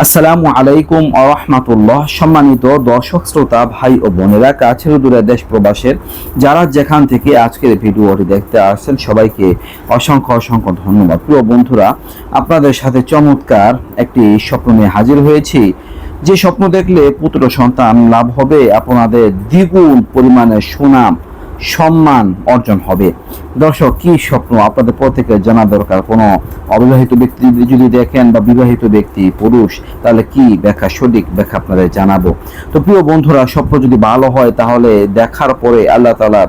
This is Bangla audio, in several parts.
আসসালামু আলাইকুম আরহামাতুল্লাহ সম্মানিত দর্শক, শ্রোতা, ভাই ও বোনেরা, কাছের দূরে দেশ প্রবাসের যারা যেখান থেকে আজকের ভিডিওটি দেখতে আসছেন, সবাইকে অসংখ্য অসংখ্য ধন্যবাদ। প্রিয় বন্ধুরা, আপনাদের সাথে চমৎকার একটি স্বপ্ন নিয়ে হাজির হয়েছি। যে স্বপ্ন দেখলে পুত্র সন্তান লাভ হবে, আপনাদের দ্বিগুণ পরিমাণে সুনাম সম্মান অর্জন হবে। দর্শক, কি স্বপ্ন? আপনাদের প্রত্যেকের জানা দরকার। কোনো অবিবাহিত ব্যক্তি যদি দেখেন বা বিবাহিত ব্যক্তি, পুরুষ, তাহলে কি ব্যাখ্যা সঠিক ব্যাখ্যা আপনাদের জানাব। তো প্রিয় বন্ধুরা, স্বপ্ন যদি ভালো হয়, তাহলে দেখার পরে আল্লাহ তালার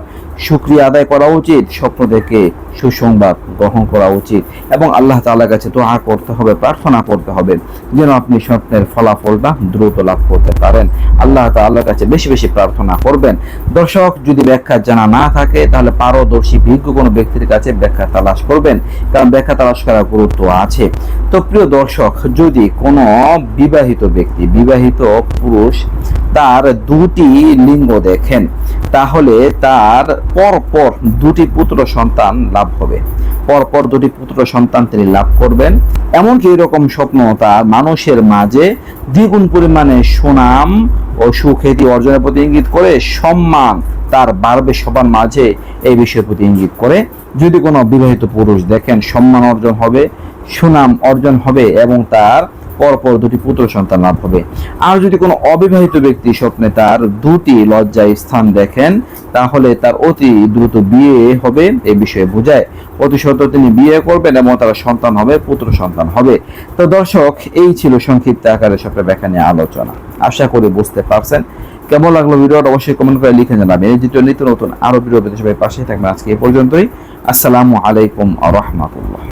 শুক্রিয়া আদায় করা উচিত স্বপ্ন দেখে সুসংবাদ গ্রহণ করা উচিত এবং আল্লাহ তাআলার কাছে দোয়া করতে হবে, প্রার্থনা করতে হবে যেন আপনি স্বপ্নের ফলাফলটা দ্রুত লাভ করতে পারেন। আল্লাহ তাআলার কাছে বেশি বেশি প্রার্থনা করবেন। দর্শক, যদি ব্যাখ্যা জানা না থাকে, তাহলে পারদর্শী বিজ্ঞ কোনো ব্যক্তির কাছে ব্যাখ্যা তালাশ করবেন, কারণ ব্যাখ্যা তালাশ করার গুরুত্ব আছে। তো প্রিয় দর্শক, যদি কোনো বিবাহিত ব্যক্তি, বিবাহিত পুরুষ তার দুটি লিঙ্গ দেখেন, তাহলে তার পরপর দুটি পুত্র সন্তান লাভ হবে। পরপর দুটি পুত্র সন্তান তিনি লাভ করবেন। এমনকি এরকম স্বপ্ন তার মানুষের মাঝে দ্বিগুণ পরিমাণে সুনাম ও সুখ্যাতি অর্জনের প্রতি ইঙ্গিত করে সম্মান তার বাড়বে সবার মাঝে এই বিষয়ের প্রতি ইঙ্গিত করে। যদি কোনো বিবাহিত পুরুষ দেখেন, সম্মান অর্জন হবে, সুনাম অর্জন হবে এবং তার পরপর দুটি পুত্র সন্তান লাভ হবে। আর যদি কোনো অবিবাহিত ব্যক্তি স্বপ্নে তার দুটি লজ্জায় স্থান দেখেন, তাহলে তার অতি দ্রুত বিয়ে হবে। এ বিষয়ে বোঝায়, অতি সত্য তিনি বিয়ে করবেন এবং তার সন্তান হবে, পুত্র সন্তান হবে। তো দর্শক, এই ছিল সংক্ষিপ্ত আকারে স্বপ্নের ব্যাখ্যা নিয়ে আলোচনা। আশা করি বুঝতে পারছেন। কেমন লাগল ভিডিওটা? অবশ্যই কমেন্ট করে লিখে জানাবেন। এই দ্বিতীয় নিত্য নতুন আরও ভিডিও পেতে সবাই পাশে থাকবেন আজকে এই পর্যন্তই। আসসালামু আলাইকুম রহমতুল্লাহ।